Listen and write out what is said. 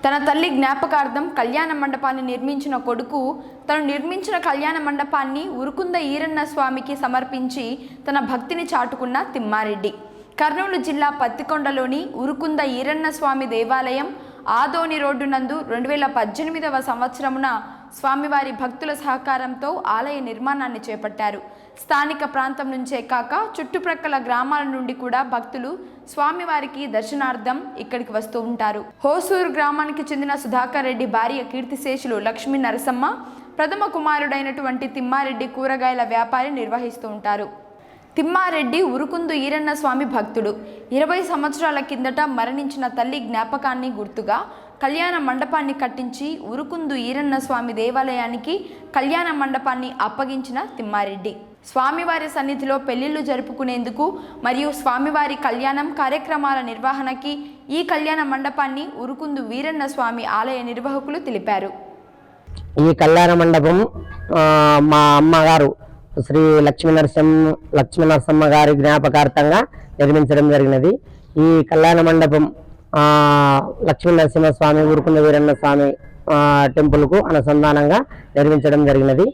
తన తల్లి జ్ఞాపకార్థం కళ్యాణ మండపాన్ని నిర్మించిన కొడుకు తను నిర్మించిన కళ్యాణ మండపాన్ని ఉరుకుంద ఈరన్న స్వామికి సమర్పించి తన భక్తిని చాటుకున్న తిమ్మారెడ్డి. కర్నూలు జిల్లా పత్తికొండలోని ఉరుకుంద ఈరన్న స్వామి దేవాలయం ఆదోని రోడ్డు నందు రెండు వేల పద్దెనిమిదవ సంవత్సరమున స్వామివారి భక్తుల సహకారంతో ఆలయ నిర్మాణాన్ని చేపట్టారు. స్థానిక ప్రాంతం నుంచే కాక చుట్టుప్రక్కల గ్రామాల నుండి కూడా భక్తులు స్వామివారికి దర్శనార్థం ఇక్కడికి వస్తూ ఉంటారు. హోసూరు గ్రామానికి చెందిన సుధాకర్ రెడ్డి భార్య కీర్తిశేషులు లక్ష్మీ నరసమ్మ ప్రథమ కుమారుడైనటువంటి తిమ్మారెడ్డి కూరగాయల వ్యాపారి నిర్వహిస్తూ ఉంటారు. తిమ్మారెడ్డి ఉరుకుందు ఈరన్న స్వామి భక్తుడు. ఇరవై సంవత్సరాల కిందట మరణించిన తల్లి జ్ఞాపకాన్ని గుర్తుగా కళ్యాణ మండపాన్ని కట్టించి ఉరుకుందు ఈరన్న స్వామి దేవాలయానికి కళ్యాణ మండపాన్ని అప్పగించిన తిమ్మారెడ్డి. స్వామివారి సన్నిధిలో పెళ్ళిళ్ళు జరుపుకునేందుకు మరియు స్వామివారి కళ్యాణం కార్యక్రమాల నిర్వహణకి ఈ కళ్యాణ మండపాన్ని ఉరుకుందు వీరన్న స్వామి ఆలయ నిర్వాహకులు తెలిపారు. ఈ కళ్యాణ మండపం మా అమ్మగారు శ్రీ లక్ష్మీ నరసింహ లక్ష్మీ నరసింహ గారి జ్ఞాపకార్థంగా నిర్మించడం జరిగినది. ఈ కళ్యాణ మండపం లక్ష్మీ నరసింహ స్వామి ఊరుకున్న వీరన్న స్వామి టెంపుల్కు అనుసంధానంగా నిర్మించడం జరిగినది.